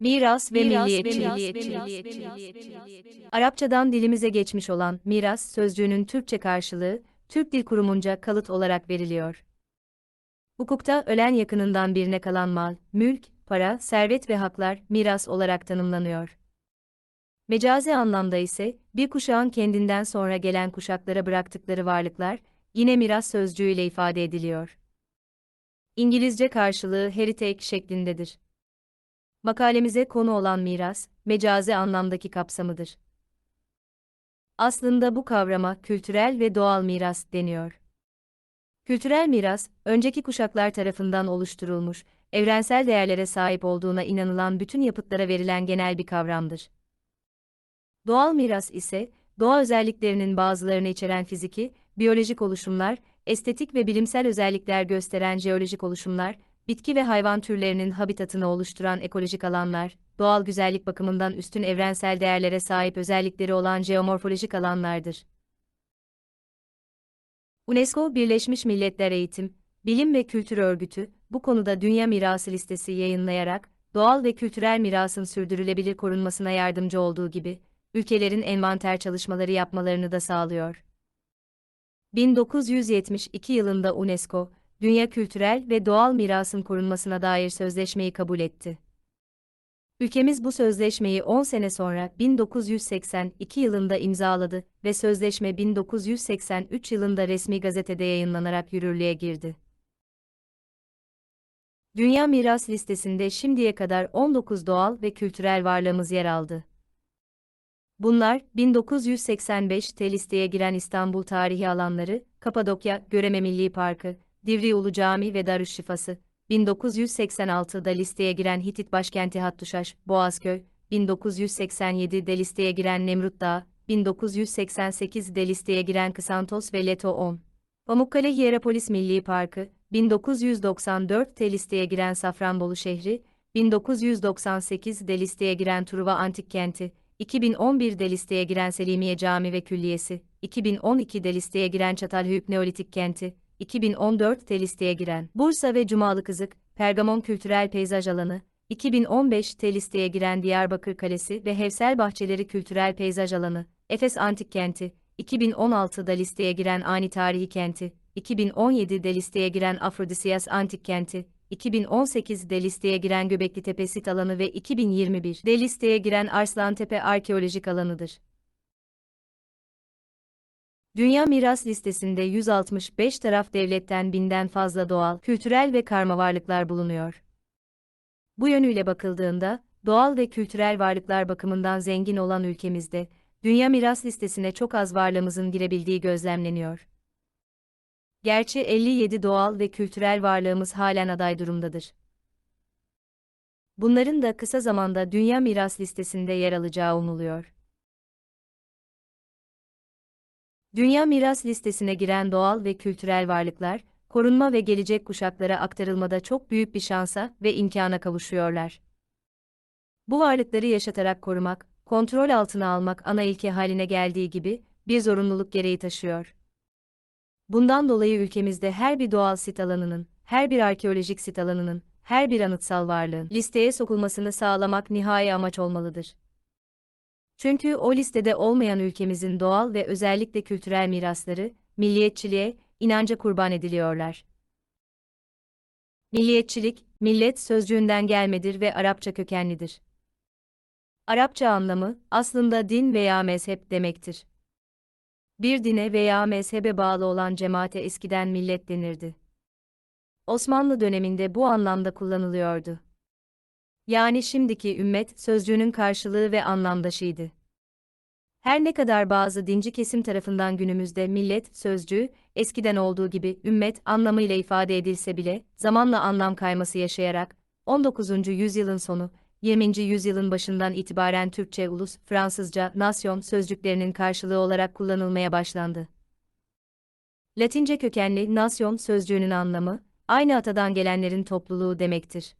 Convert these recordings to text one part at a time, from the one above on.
Miras ve milliyetçilik. Arapçadan dilimize geçmiş olan miras sözcüğünün Türkçe karşılığı, Türk Dil Kurumunca kalıt olarak veriliyor. Hukukta ölen yakınından birine kalan mal, mülk, para, servet ve haklar miras olarak tanımlanıyor. Mecazi anlamda ise bir kuşağın kendinden sonra gelen kuşaklara bıraktıkları varlıklar yine miras sözcüğüyle ifade ediliyor. İngilizce karşılığı heritage şeklindedir. Makalemize konu olan miras, mecazi anlamdaki kapsamıdır. Aslında bu kavrama kültürel ve doğal miras deniyor. Kültürel miras, önceki kuşaklar tarafından oluşturulmuş, evrensel değerlere sahip olduğuna inanılan bütün yapıtlara verilen genel bir kavramdır. Doğal miras ise, doğa özelliklerinin bazılarını içeren fiziki, biyolojik oluşumlar, estetik ve bilimsel özellikler gösteren jeolojik oluşumlar, bitki ve hayvan türlerinin habitatını oluşturan ekolojik alanlar, doğal güzellik bakımından üstün evrensel değerlere sahip özellikleri olan jeomorfolojik alanlardır. UNESCO Birleşmiş Milletler Eğitim, Bilim ve Kültür Örgütü, bu konuda Dünya Mirası listesi yayınlayarak, doğal ve kültürel mirasın sürdürülebilir korunmasına yardımcı olduğu gibi, ülkelerin envanter çalışmaları yapmalarını da sağlıyor. 1972 yılında UNESCO, Dünya Kültürel ve Doğal Mirasın korunmasına dair sözleşmeyi kabul etti. Ülkemiz bu sözleşmeyi 10 sene sonra 1982 yılında imzaladı ve sözleşme 1983 yılında resmi gazetede yayınlanarak yürürlüğe girdi. Dünya Miras listesinde şimdiye kadar 19 doğal ve kültürel varlığımız yer aldı. Bunlar, 1985'te listeye giren İstanbul tarihi alanları, Kapadokya, Göreme Milli Parkı, Divri Ulu Cami ve Darüşşifası, 1986'da listeye giren Hitit başkenti Hattuşaş, Boğazköy, 1987'de listeye giren Nemrut Dağı, 1988'de listeye giren Kısantos ve Leto 10. Pamukkale Hierapolis Milli Parkı, 1994'te listeye giren Safranbolu şehri, 1998'de listeye giren Truva Antik Kenti, 2011'de listeye giren Selimiye Cami ve Külliyesi, 2012'de listeye giren Çatalhöyük Neolitik Kenti, 2014'te listeye giren Bursa ve Cumalı Kızık, Pergamon Kültürel Peyzaj Alanı, 2015'te listeye giren Diyarbakır Kalesi ve Hevsel Bahçeleri Kültürel Peyzaj Alanı, Efes Antik Kenti, 2016'da listeye giren Ani Tarihi Kenti, 2017'de listeye giren Afrodisiyas Antik Kenti, 2018'de listeye giren Göbekli Tepe Sit Alanı ve 2021'de listeye giren Arslantepe Arkeolojik Alanı'dır. Dünya Miras Listesi'nde 165 taraf devletten binden fazla doğal, kültürel ve karma varlıklar bulunuyor. Bu yönüyle bakıldığında, doğal ve kültürel varlıklar bakımından zengin olan ülkemizde, Dünya Miras Listesi'ne çok az varlığımızın girebildiği gözlemleniyor. Gerçi 57 doğal ve kültürel varlığımız halen aday durumdadır. Bunların da kısa zamanda Dünya Miras Listesi'nde yer alacağı umuluyor. Dünya Miras Listesi'ne giren doğal ve kültürel varlıklar, korunma ve gelecek kuşaklara aktarılmada çok büyük bir şansa ve imkana kavuşuyorlar. Bu varlıkları yaşatarak korumak, kontrol altına almak ana ilke haline geldiği gibi, bir zorunluluk gereği taşıyor. Bundan dolayı ülkemizde her bir doğal sit alanının, her bir arkeolojik sit alanının, her bir anıtsal varlığın listeye sokulmasını sağlamak nihai amaç olmalıdır. Çünkü o listede olmayan ülkemizin doğal ve özellikle kültürel mirasları, milliyetçiliğe, inanca kurban ediliyorlar. Milliyetçilik, millet sözcüğünden gelmedir ve Arapça kökenlidir. Arapça anlamı, aslında din veya mezhep demektir. Bir dine veya mezhebe bağlı olan cemaate eskiden millet denirdi. Osmanlı döneminde bu anlamda kullanılıyordu. Yani şimdiki ümmet sözcüğünün karşılığı ve anlamdaşıydı. Her ne kadar bazı dinci kesim tarafından günümüzde millet sözcüğü eskiden olduğu gibi ümmet anlamıyla ifade edilse bile zamanla anlam kayması yaşayarak 19. yüzyılın sonu 20. yüzyılın başından itibaren Türkçe ulus, Fransızca nasyon sözcüklerinin karşılığı olarak kullanılmaya başlandı. Latince kökenli nasyon sözcüğünün anlamı aynı atadan gelenlerin topluluğu demektir.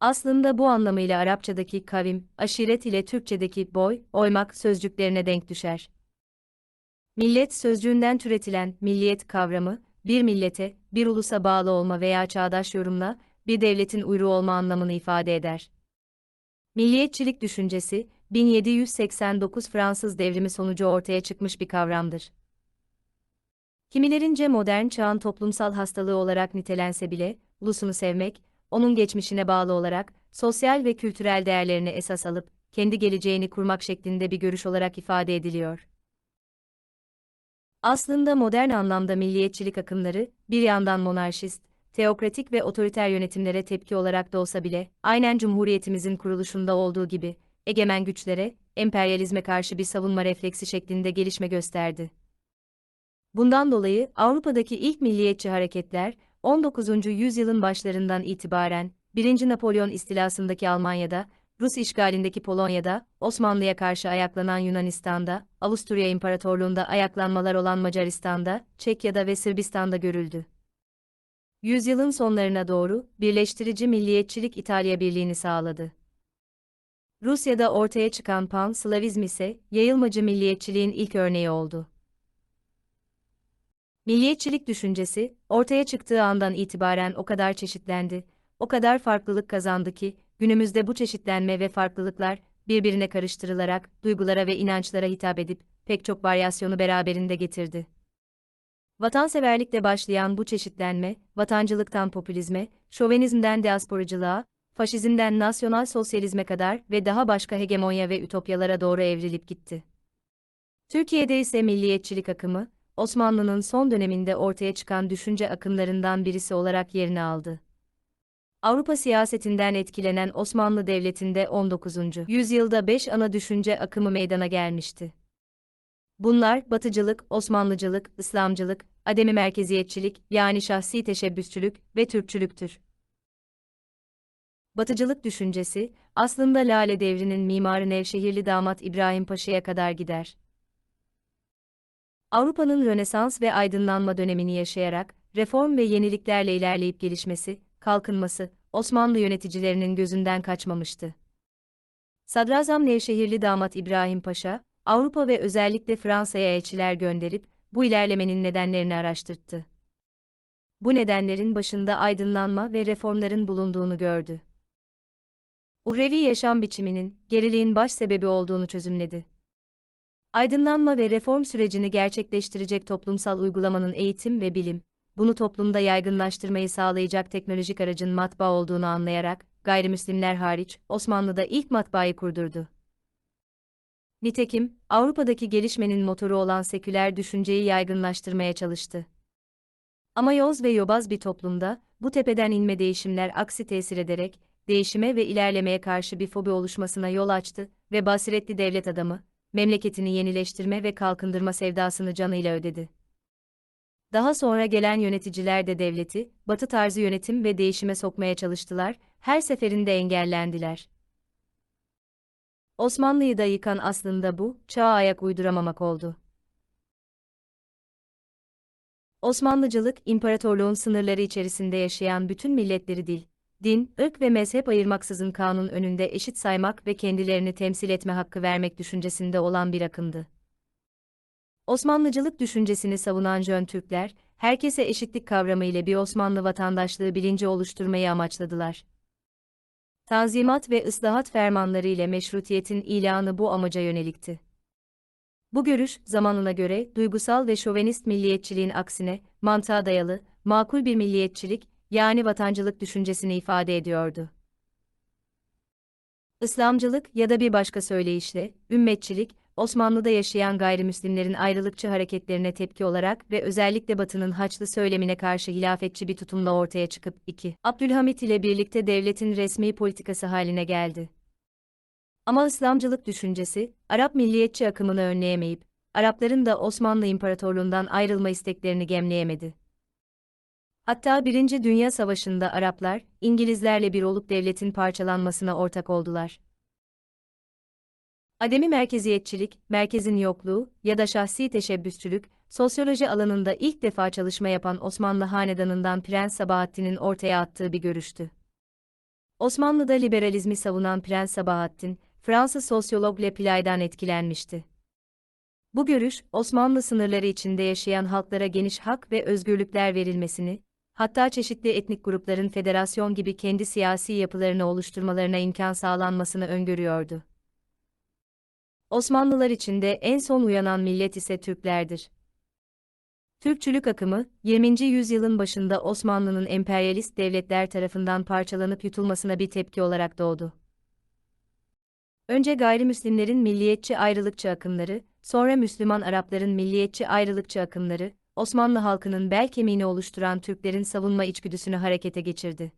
Aslında bu anlamıyla Arapçadaki kavim, aşiret ile Türkçedeki boy, oymak sözcüklerine denk düşer. Millet sözcüğünden türetilen milliyet kavramı, bir millete, bir ulusa bağlı olma veya çağdaş yorumla, bir devletin uyruğu olma anlamını ifade eder. Milliyetçilik düşüncesi, 1789 Fransız devrimi sonucu ortaya çıkmış bir kavramdır. Kimilerince modern çağın toplumsal hastalığı olarak nitelense bile, ulusunu sevmek, onun geçmişine bağlı olarak, sosyal ve kültürel değerlerini esas alıp, kendi geleceğini kurmak şeklinde bir görüş olarak ifade ediliyor. Aslında modern anlamda milliyetçilik akımları, bir yandan monarşist, teokratik ve otoriter yönetimlere tepki olarak da olsa bile, aynen Cumhuriyetimizin kuruluşunda olduğu gibi, egemen güçlere, emperyalizme karşı bir savunma refleksi şeklinde gelişme gösterdi. Bundan dolayı Avrupa'daki ilk milliyetçi hareketler, 19. yüzyılın başlarından itibaren, 1. Napolyon istilasındaki Almanya'da, Rus işgalindeki Polonya'da, Osmanlı'ya karşı ayaklanan Yunanistan'da, Avusturya İmparatorluğu'nda ayaklanmalar olan Macaristan'da, Çekya'da ve Sırbistan'da görüldü. Yüzyılın sonlarına doğru, birleştirici milliyetçilik İtalya Birliği'ni sağladı. Rusya'da ortaya çıkan pan-Slavizm ise, yayılmacı milliyetçiliğin ilk örneği oldu. Milliyetçilik düşüncesi, ortaya çıktığı andan itibaren o kadar çeşitlendi, o kadar farklılık kazandı ki, günümüzde bu çeşitlenme ve farklılıklar, birbirine karıştırılarak, duygulara ve inançlara hitap edip, pek çok varyasyonu beraberinde getirdi. Vatanseverlikle başlayan bu çeşitlenme, vatancılıktan popülizme, şovenizmden diasporacılığa, faşizmden nasyonal sosyalizme kadar ve daha başka hegemonya ve ütopyalara doğru evrilip gitti. Türkiye'de ise milliyetçilik akımı, Osmanlı'nın son döneminde ortaya çıkan düşünce akımlarından birisi olarak yerini aldı. Avrupa siyasetinden etkilenen Osmanlı Devleti'nde 19. yüzyılda 5 ana düşünce akımı meydana gelmişti. Bunlar Batıcılık, Osmanlıcılık, İslamcılık, ademi merkeziyetçilik yani şahsi teşebbüsçülük ve Türkçülüktür. Batıcılık düşüncesi, aslında Lale devrinin mimarı Nevşehirli damat İbrahim Paşa'ya kadar gider. Avrupa'nın Rönesans ve aydınlanma dönemini yaşayarak, reform ve yeniliklerle ilerleyip gelişmesi, kalkınması, Osmanlı yöneticilerinin gözünden kaçmamıştı. Sadrazam Nevşehirli damat İbrahim Paşa, Avrupa ve özellikle Fransa'ya elçiler gönderip, bu ilerlemenin nedenlerini araştırdı. Bu nedenlerin başında aydınlanma ve reformların bulunduğunu gördü. Uhrevi yaşam biçiminin, geriliğin baş sebebi olduğunu çözümledi. Aydınlanma ve reform sürecini gerçekleştirecek toplumsal uygulamanın eğitim ve bilim, bunu toplumda yaygınlaştırmayı sağlayacak teknolojik aracın matbaa olduğunu anlayarak, gayrimüslimler hariç, Osmanlı'da ilk matbaayı kurdurdu. Nitekim, Avrupa'daki gelişmenin motoru olan seküler düşünceyi yaygınlaştırmaya çalıştı. Ama yoz ve yobaz bir toplumda, bu tepeden inme değişimler aksi tesir ederek, değişime ve ilerlemeye karşı bir fobi oluşmasına yol açtı ve basiretli devlet adamı, memleketini yenileştirme ve kalkındırma sevdasını canıyla ödedi. Daha sonra gelen yöneticiler de devleti, batı tarzı yönetim ve değişime sokmaya çalıştılar, her seferinde engellendiler. Osmanlı'yı da yıkan aslında bu, çağa ayak uyduramamak oldu. Osmanlıcılık, imparatorluğun sınırları içerisinde yaşayan bütün milletleri dil, din, ırk ve mezhep ayırmaksızın kanun önünde eşit saymak ve kendilerini temsil etme hakkı vermek düşüncesinde olan bir akımdı. Osmanlıcılık düşüncesini savunan Jön Türkler, herkese eşitlik kavramı ile bir Osmanlı vatandaşlığı bilinci oluşturmayı amaçladılar. Tanzimat ve ıslahat fermanları ile meşrutiyetin ilanı bu amaca yönelikti. Bu görüş, zamanına göre, duygusal ve şovenist milliyetçiliğin aksine, mantığa dayalı, makul bir milliyetçilik, yani vatancılık düşüncesini ifade ediyordu. İslamcılık ya da bir başka söyleyişle, ümmetçilik, Osmanlı'da yaşayan gayrimüslimlerin ayrılıkçı hareketlerine tepki olarak ve özellikle Batı'nın Haçlı söylemine karşı hilafetçi bir tutumla ortaya çıkıp 2. Abdülhamit ile birlikte devletin resmi politikası haline geldi. Ama İslamcılık düşüncesi, Arap milliyetçi akımını önleyemeyip, Arapların da Osmanlı İmparatorluğundan ayrılma isteklerini gemleyemedi. Hatta Birinci Dünya Savaşı'nda Araplar, İngilizlerle bir olup devletin parçalanmasına ortak oldular. Ademi merkeziyetçilik, merkezin yokluğu ya da şahsi teşebbüsçülük, sosyoloji alanında ilk defa çalışma yapan Osmanlı hanedanından Prens Sabahattin'in ortaya attığı bir görüştü. Osmanlı'da liberalizmi savunan Prens Sabahattin, Fransız sosyolog Le Play'dan etkilenmişti. Bu görüş, Osmanlı sınırları içinde yaşayan halklara geniş hak ve özgürlükler verilmesini, hatta çeşitli etnik grupların federasyon gibi kendi siyasi yapılarını oluşturmalarına imkan sağlanmasını öngörüyordu. Osmanlılar içinde en son uyanan millet ise Türklerdir. Türkçülük akımı, 20. yüzyılın başında Osmanlı'nın emperyalist devletler tarafından parçalanıp yutulmasına bir tepki olarak doğdu. Önce gayrimüslimlerin milliyetçi ayrılıkçı akımları, sonra Müslüman Arapların milliyetçi ayrılıkçı akımları, Osmanlı halkının bel kemiğini oluşturan Türklerin savunma içgüdüsünü harekete geçirdi.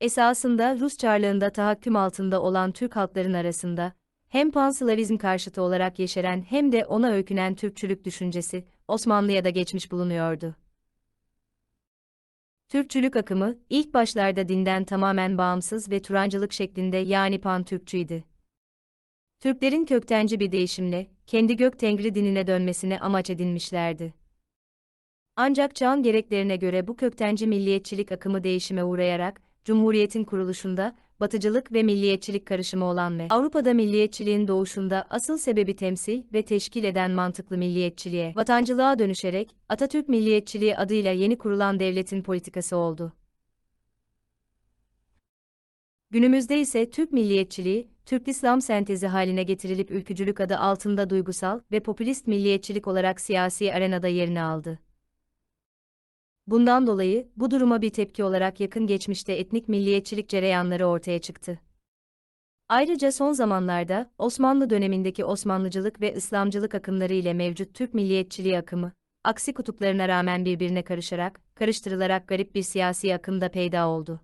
Esasında Rus Çarlığında tahakküm altında olan Türk halkların arasında, hem panslavizm karşıtı olarak yeşeren hem de ona öykünen Türkçülük düşüncesi, Osmanlı'ya da geçmiş bulunuyordu. Türkçülük akımı, ilk başlarda dinden tamamen bağımsız ve Turancılık şeklinde yani pan-Türkçüydü. Türklerin köktenci bir değişimle, kendi gök tengri dinine dönmesine amaç edinmişlerdi. Ancak çağın gereklerine göre bu köktenci milliyetçilik akımı değişime uğrayarak, Cumhuriyet'in kuruluşunda, batıcılık ve milliyetçilik karışımı olan ve Avrupa'da milliyetçiliğin doğuşunda asıl sebebi temsil ve teşkil eden mantıklı milliyetçiliğe, vatancılığa dönüşerek, Atatürk milliyetçiliği adıyla yeni kurulan devletin politikası oldu. Günümüzde ise Türk milliyetçiliği, Türk-İslam sentezi haline getirilip ülkücülük adı altında duygusal ve popülist milliyetçilik olarak siyasi arenada yerini aldı. Bundan dolayı, bu duruma bir tepki olarak yakın geçmişte etnik milliyetçilik cereyanları ortaya çıktı. Ayrıca son zamanlarda, Osmanlı dönemindeki Osmanlıcılık ve İslamcılık akımları ile mevcut Türk milliyetçiliği akımı, aksi kutuplarına rağmen birbirine karışarak, karıştırılarak garip bir siyasi akım da peyda oldu.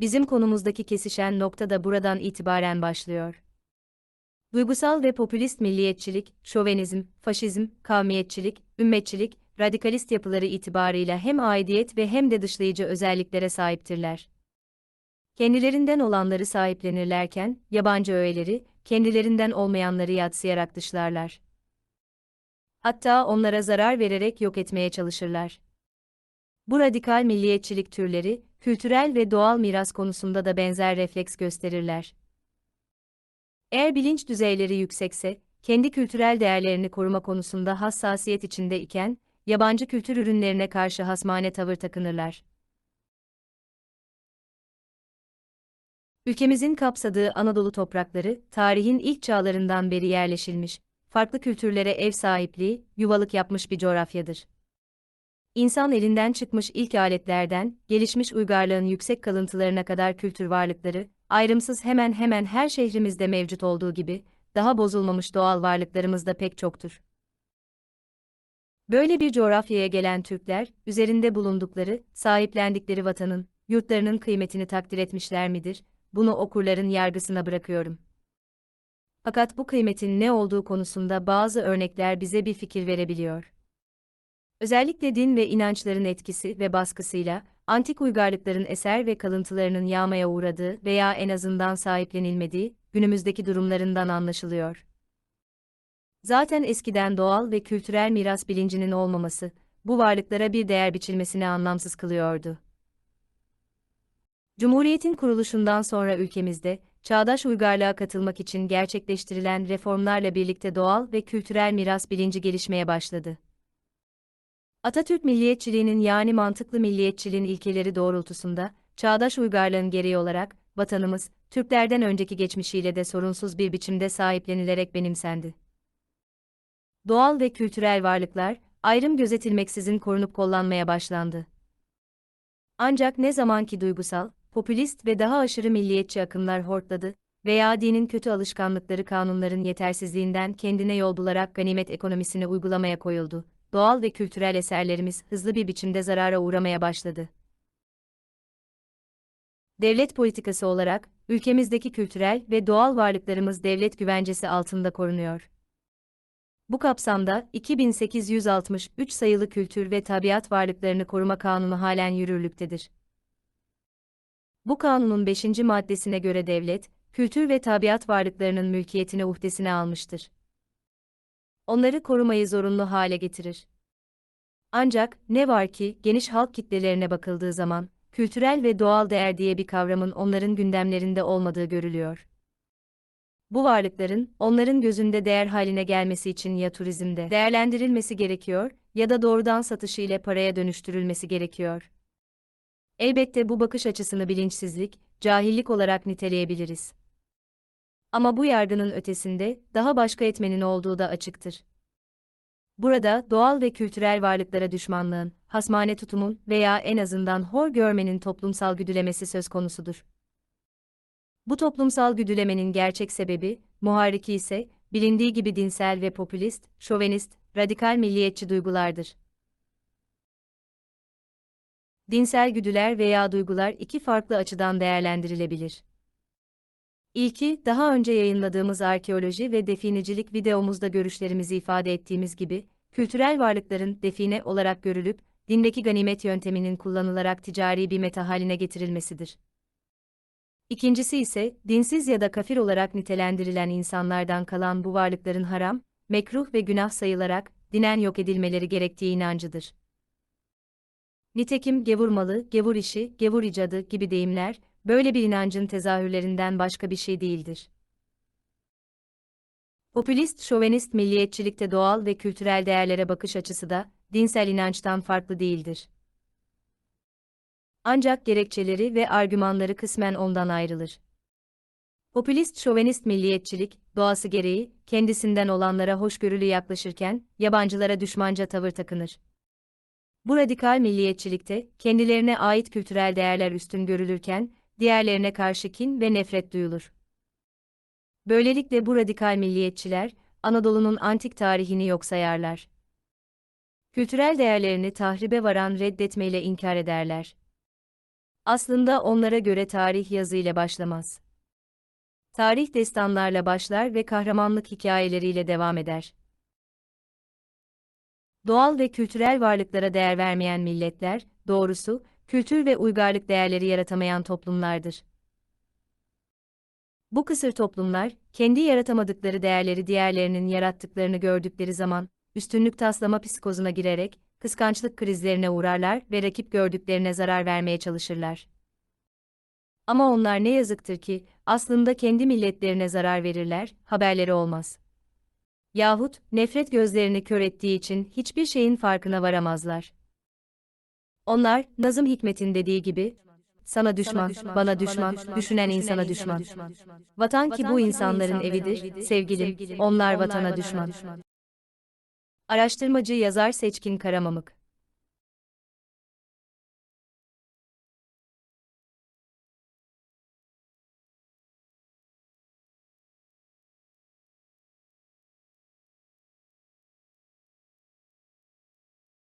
Bizim konumuzdaki kesişen nokta da buradan itibaren başlıyor. Duygusal ve popülist milliyetçilik, şovenizm, faşizm, kavmiyetçilik, ümmetçilik, radikalist yapıları itibarıyla hem aidiyet ve hem de dışlayıcı özelliklere sahiptirler. Kendilerinden olanları sahiplenirlerken, yabancı öğeleri, kendilerinden olmayanları yatsıyarak dışlarlar. Hatta onlara zarar vererek yok etmeye çalışırlar. Bu radikal milliyetçilik türleri, kültürel ve doğal miras konusunda da benzer refleks gösterirler. Eğer bilinç düzeyleri yüksekse, kendi kültürel değerlerini koruma konusunda hassasiyet içinde iken, yabancı kültür ürünlerine karşı hasmane tavır takınırlar. Ülkemizin kapsadığı Anadolu toprakları, tarihin ilk çağlarından beri yerleşilmiş, farklı kültürlere ev sahipliği, yuvalık yapmış bir coğrafyadır. İnsan elinden çıkmış ilk aletlerden, gelişmiş uygarlığın yüksek kalıntılarına kadar kültür varlıkları, ayrımsız hemen hemen her şehrimizde mevcut olduğu gibi, daha bozulmamış doğal varlıklarımız da pek çoktur. Böyle bir coğrafyaya gelen Türkler, üzerinde bulundukları, sahiplendikleri vatanın, yurtlarının kıymetini takdir etmişler midir? Bunu okurların yargısına bırakıyorum. Fakat bu kıymetin ne olduğu konusunda bazı örnekler bize bir fikir verebiliyor. Özellikle din ve inançların etkisi ve baskısıyla, antik uygarlıkların eser ve kalıntılarının yağmaya uğradığı veya en azından sahiplenilmediği, günümüzdeki durumlarından anlaşılıyor. Zaten eskiden doğal ve kültürel miras bilincinin olmaması, bu varlıklara bir değer biçilmesini anlamsız kılıyordu. Cumhuriyetin kuruluşundan sonra ülkemizde, çağdaş uygarlığa katılmak için gerçekleştirilen reformlarla birlikte doğal ve kültürel miras bilinci gelişmeye başladı. Atatürk milliyetçiliğinin yani mantıklı milliyetçiliğin ilkeleri doğrultusunda, çağdaş uygarlığın gereği olarak, vatanımız, Türklerden önceki geçmişiyle de sorunsuz bir biçimde sahiplenilerek benimsendi. Doğal ve kültürel varlıklar, ayrım gözetilmeksizin korunup kollanmaya başlandı. Ancak ne zamanki duygusal, popülist ve daha aşırı milliyetçi akımlar hortladı veya dinin kötü alışkanlıkları kanunların yetersizliğinden kendine yol bularak ganimet ekonomisini uygulamaya koyuldu doğal ve kültürel eserlerimiz hızlı bir biçimde zarara uğramaya başladı. Devlet politikası olarak, ülkemizdeki kültürel ve doğal varlıklarımız devlet güvencesi altında korunuyor. Bu kapsamda 2863 sayılı Kültür ve Tabiat Varlıklarını Koruma Kanunu halen yürürlüktedir. Bu kanunun 5. maddesine göre devlet, kültür ve tabiat varlıklarının mülkiyetini uhdesine almıştır onları korumayı zorunlu hale getirir. Ancak, ne var ki, geniş halk kitlelerine bakıldığı zaman, kültürel ve doğal değer diye bir kavramın onların gündemlerinde olmadığı görülüyor. Bu varlıkların, onların gözünde değer haline gelmesi için ya turizmde değerlendirilmesi gerekiyor, ya da doğrudan satışı ile paraya dönüştürülmesi gerekiyor. Elbette bu bakış açısını bilinçsizlik, cahillik olarak niteleyebiliriz. Ama bu yargının ötesinde, daha başka etmenin olduğu da açıktır. Burada, doğal ve kültürel varlıklara düşmanlığın, hasmane tutumun veya en azından hor görmenin toplumsal güdülemesi söz konusudur. Bu toplumsal güdülemenin gerçek sebebi, muharriki ise, bilindiği gibi dinsel ve popülist, şovenist, radikal milliyetçi duygulardır. Dinsel güdüler veya duygular iki farklı açıdan değerlendirilebilir. İlki, daha önce yayınladığımız arkeoloji ve definicilik videomuzda görüşlerimizi ifade ettiğimiz gibi, kültürel varlıkların define olarak görülüp, dindeki ganimet yönteminin kullanılarak ticari bir meta haline getirilmesidir. İkincisi ise, dinsiz ya da kafir olarak nitelendirilen insanlardan kalan bu varlıkların haram, mekruh ve günah sayılarak, dinen yok edilmeleri gerektiği inancıdır. Nitekim gevur malı, gevur işi, gevur icadı gibi deyimler, böyle bir inancın tezahürlerinden başka bir şey değildir. Popülist, şovenist milliyetçilikte doğal ve kültürel değerlere bakış açısı da, dinsel inançtan farklı değildir. Ancak gerekçeleri ve argümanları kısmen ondan ayrılır. Popülist şovenist milliyetçilik, doğası gereği, kendisinden olanlara hoşgörülü yaklaşırken, yabancılara düşmanca tavır takınır. Bu radikal milliyetçilikte, kendilerine ait kültürel değerler üstün görülürken, diğerlerine karşı kin ve nefret duyulur. Böylelikle bu radikal milliyetçiler, Anadolu'nun antik tarihini yok sayarlar. Kültürel değerlerini tahribe varan reddetmeyle inkar ederler. Aslında onlara göre tarih yazı ile başlamaz. Tarih destanlarla başlar ve kahramanlık hikayeleriyle devam eder. Doğal ve kültürel varlıklara değer vermeyen milletler, doğrusu, kültür ve uygarlık değerleri yaratamayan toplumlardır. Bu kısır toplumlar, kendi yaratamadıkları değerleri diğerlerinin yarattıklarını gördükleri zaman, üstünlük taslama psikozuna girerek, kıskançlık krizlerine uğrarlar ve rakip gördüklerine zarar vermeye çalışırlar. Ama onlar ne yazıktır ki, aslında kendi milletlerine zarar verirler, haberleri olmaz. Yahut, nefret gözlerini kör ettiği için hiçbir şeyin farkına varamazlar. Onlar, Nazım Hikmet'in dediği gibi, sana düşman, bana düşman, düşünen insana düşman. Vatan ki bu insanların evidir, sevgilim, onlar vatana düşman. Araştırmacı yazar Seçkin Karamamık